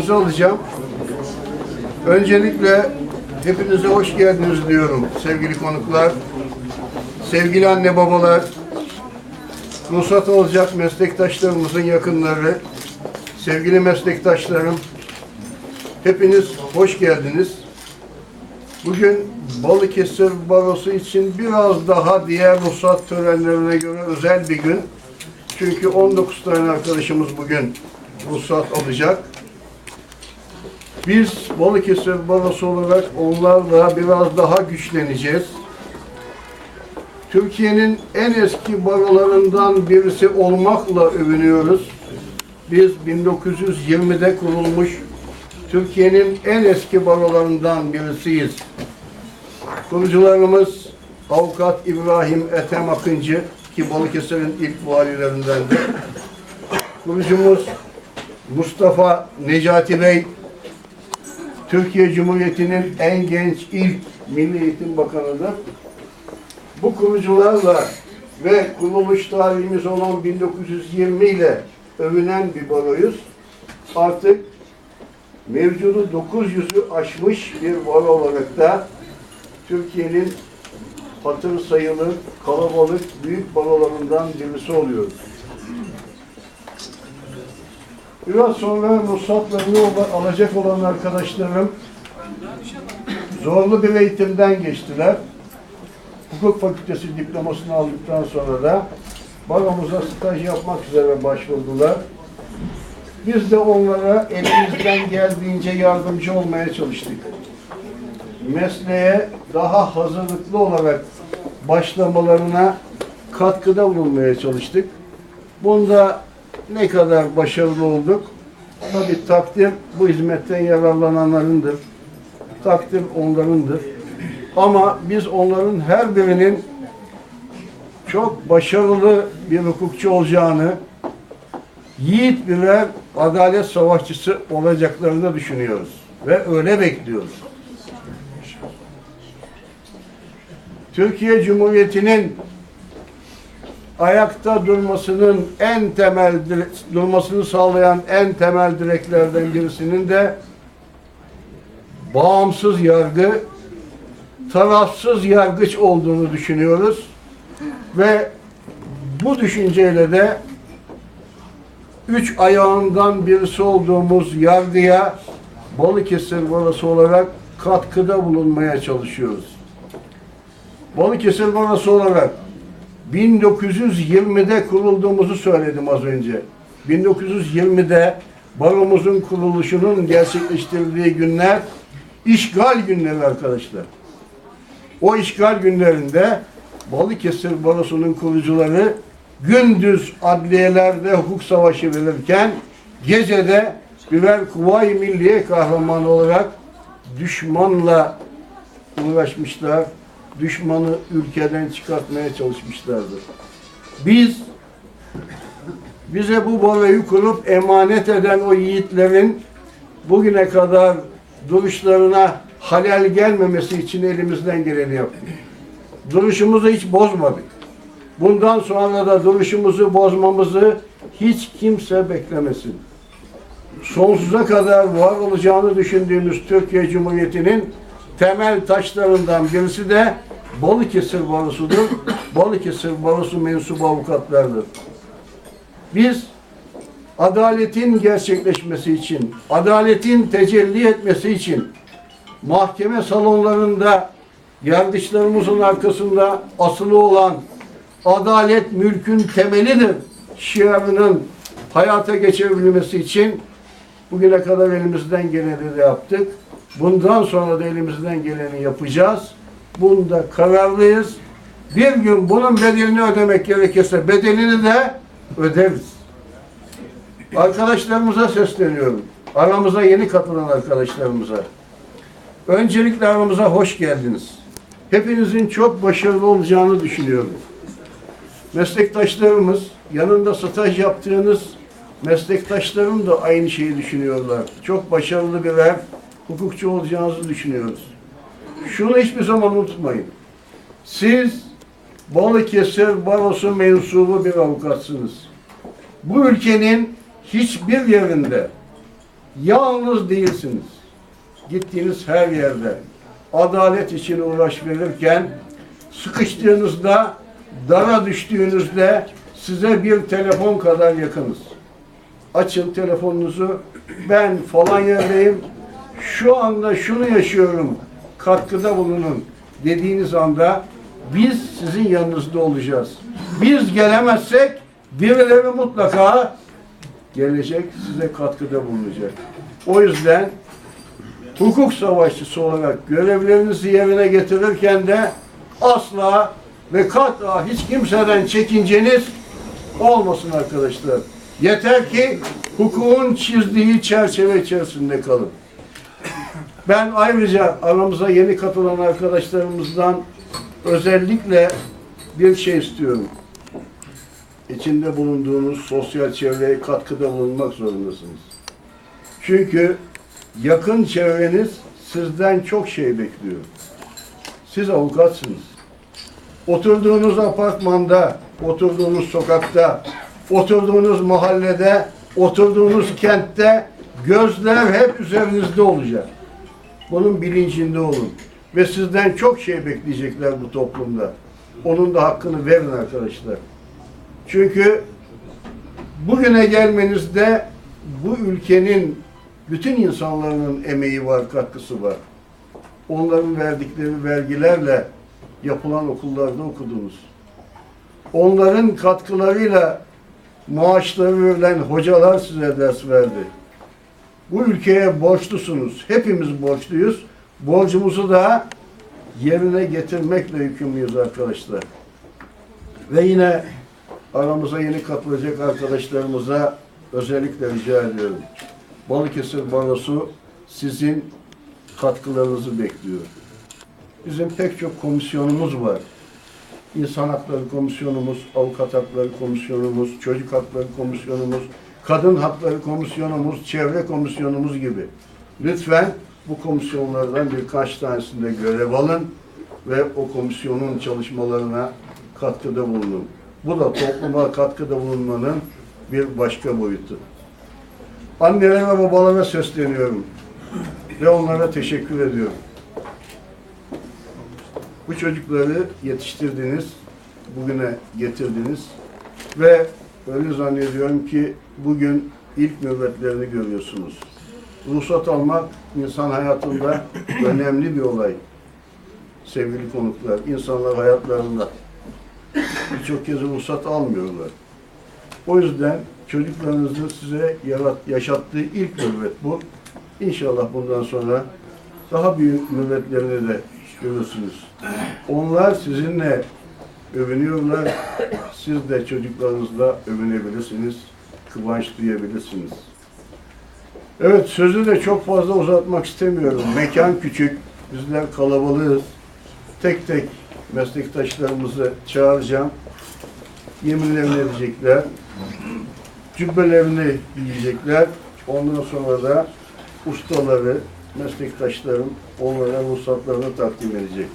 Sizi alacağım. Öncelikle hepinize hoş geldiniz diyorum sevgili konuklar. Sevgili anne babalar, ruhsat olacak meslektaşlarımızın yakınları, sevgili meslektaşlarım, hepiniz hoş geldiniz. Bugün Balıkesir Barosu için biraz daha diğer ruhsat törenlerine göre özel bir gün. Çünkü 19 tane arkadaşımız bugün ruhsat alacak. Biz Balıkesir Barosu olarak onlarla biraz daha güçleneceğiz. Türkiye'nin en eski barolarından birisi olmakla övünüyoruz. Biz 1920'de kurulmuş Türkiye'nin en eski barolarından birisiyiz. Kurucularımız Avukat İbrahim Ethem Akıncı ki Balıkesir'in ilk valilerindendir. Kurucumuz Mustafa Necati Bey Türkiye Cumhuriyeti'nin en genç ilk Milli Eğitim Bakanı'dır. Bu kurucularla ve kuruluş tarihimiz olan 1920 ile övünen bir baroyuz. Artık mevcudu 900'ü aşmış bir baro olarak da Türkiye'nin hatır sayılı, kalabalık, büyük barolarından birisi oluyoruz. Biraz sonra ola- alacak olan arkadaşlarım zorlu bir eğitimden geçtiler. Hukuk fakültesi diplomasını aldıktan sonra da baromuza staj yapmak üzere başvurdular. Biz de onlara elimizden geldiğince yardımcı olmaya çalıştık. Mesleğe daha hazırlıklı olarak başlamalarına katkıda bulunmaya çalıştık. Bunda ne kadar başarılı olduk? Tabi takdir bu hizmetten yararlananlarındır. Takdir onlarındır. Ama biz onların her birinin çok başarılı bir hukukçu olacağını, yiğit birer adalet savaşçısı olacaklarını düşünüyoruz. Ve öyle bekliyoruz. Türkiye Cumhuriyeti'nin ayakta durmasının en temel durmasını sağlayan en temel direklerden birisinin de bağımsız yargı, tarafsız yargıç olduğunu düşünüyoruz. Ve bu düşünceyle de üç ayağından birisi olduğumuz yargıya Balıkesir Barosu olarak katkıda bulunmaya çalışıyoruz. Balıkesir Barosu olarak 1920'de kurulduğumuzu söyledim az önce. 1920'de baromuzun kuruluşunun gerçekleştirildiği günler işgal günleri arkadaşlar. O işgal günlerinde Balıkesir Barosu'nun kurucuları gündüz adliyelerde hukuk savaşı verirken gecede birer Kuvayi Milliye kahramanı olarak düşmanla uğraşmışlar. Düşmanı ülkeden çıkartmaya çalışmışlardır. Biz bize bu baroyu kurup emanet eden o yiğitlerin bugüne kadar duruşlarına halel gelmemesi için elimizden geleni yaptık. Duruşumuzu hiç bozmadık. Bundan sonra da duruşumuzu bozmamızı hiç kimse beklemesin. Sonsuza kadar var olacağını düşündüğümüz Türkiye Cumhuriyeti'nin temel taşlarından birisi de Balıkesir Barosu'dur. Balıkesir Barosu mensubu avukatlardır. Biz adaletin gerçekleşmesi için, adaletin tecelli etmesi için mahkeme salonlarında yargıçlarımızın arkasında asılı olan adalet mülkün temelidir şiarının hayata geçirebilmesi için bugüne kadar elimizden geleni de yaptık. Bundan sonra da elimizden geleni yapacağız. Bunda kararlıyız. Bir gün bunun bedelini ödemek gerekirse bedelini de öderiz. Arkadaşlarımıza sesleniyorum. Aramıza yeni katılan arkadaşlarımıza. Öncelikle aramıza hoş geldiniz. Hepinizin çok başarılı olacağını düşünüyorum. Meslektaşlarımız, yanında staj yaptığınız meslektaşlarım da aynı şeyi düşünüyorlar. Çok başarılı birer hukukçu olacağınızı düşünüyoruz. Şunu hiçbir zaman unutmayın. Siz Balıkesir Barosu mensubu bir avukatsınız. Bu ülkenin hiçbir yerinde Yalnız değilsiniz. Gittiğiniz her yerde adalet için uğraş verirken sıkıştığınızda, dara düştüğünüzde size bir telefon kadar yakınız. Açın telefonunuzu. Ben falan yerdeyim. Şu anda şunu yaşıyorum. Katkıda bulunun dediğiniz anda biz sizin yanınızda olacağız. Biz gelemezsek birileri mutlaka gelecek, size katkıda bulunacak. O yüzden hukuk savaşçısı olarak görevlerinizi yerine getirirken de asla ve kata hiç kimseden çekinceniz olmasın arkadaşlar. Yeter ki hukukun çizdiği çerçeve içerisinde kalın. Ben ayrıca aramıza yeni katılan arkadaşlarımızdan özellikle bir şey istiyorum. İçinde bulunduğunuz sosyal çevreye katkıda bulunmak zorundasınız. Çünkü yakın çevreniz sizden çok şey bekliyor. Siz avukatsınız. Oturduğunuz apartmanda, oturduğunuz sokakta, oturduğunuz mahallede, oturduğunuz kentte gözler hep üzerinizde olacak. Bunun bilincinde olun. Ve sizden çok şey bekleyecekler bu toplumda. Onun da hakkını verin arkadaşlar. Çünkü bugüne gelmenizde bu ülkenin bütün insanların emeği var, katkısı var. Onların verdikleri vergilerle yapılan okullarda okudunuz. Onların katkılarıyla maaşları verilen hocalar size ders verdi. Bu ülkeye borçlusunuz. Hepimiz borçluyuz. Borcumuzu da yerine getirmekle yükümlüyüz arkadaşlar. Ve yine aramıza yeni katılacak arkadaşlarımıza özellikle rica ediyorum. Balıkesir Barosu sizin katkılarınızı bekliyor. Bizim pek çok komisyonumuz var. İnsan Hakları Komisyonumuz, Avukat Hakları Komisyonumuz, Çocuk Hakları Komisyonumuz, Kadın Hakları Komisyonumuz, Çevre Komisyonumuz gibi. Lütfen bu komisyonlardan birkaç tanesinde görev alın ve o komisyonun çalışmalarına katkıda bulunun. Bu da topluma katkıda bulunmanın bir başka boyutu. Annelere ve babalara sesleniyorum ve onlara teşekkür ediyorum. Bu çocukları yetiştirdiniz, bugüne getirdiniz ve öyle zannediyorum ki bugün ilk nöbetlerini görüyorsunuz. Ruhsat almak insan hayatında önemli bir olay. Sevgili konuklar, insanlar hayatlarında birçok kez ruhsat almıyorlar. O yüzden çocuklarınızın size yarat, yaşattığı ilk nöbet bu. İnşallah bundan sonra daha büyük nöbetlerini de görürsünüz. Onlar sizinle övünüyorlar. Siz de çocuklarınızla övünebilirsiniz. Kıvanç duyabilirsiniz. Evet sözü de çok fazla uzatmak istemiyorum. Mekan küçük. Bizler kalabalığız. Tek tek meslektaşlarımızı çağıracağım. Yeminlerini edecekler. Cübbelerini giyecekler. Ondan sonra da ustaları, meslektaşlarım onlara ruhsatlarını takdim edecek.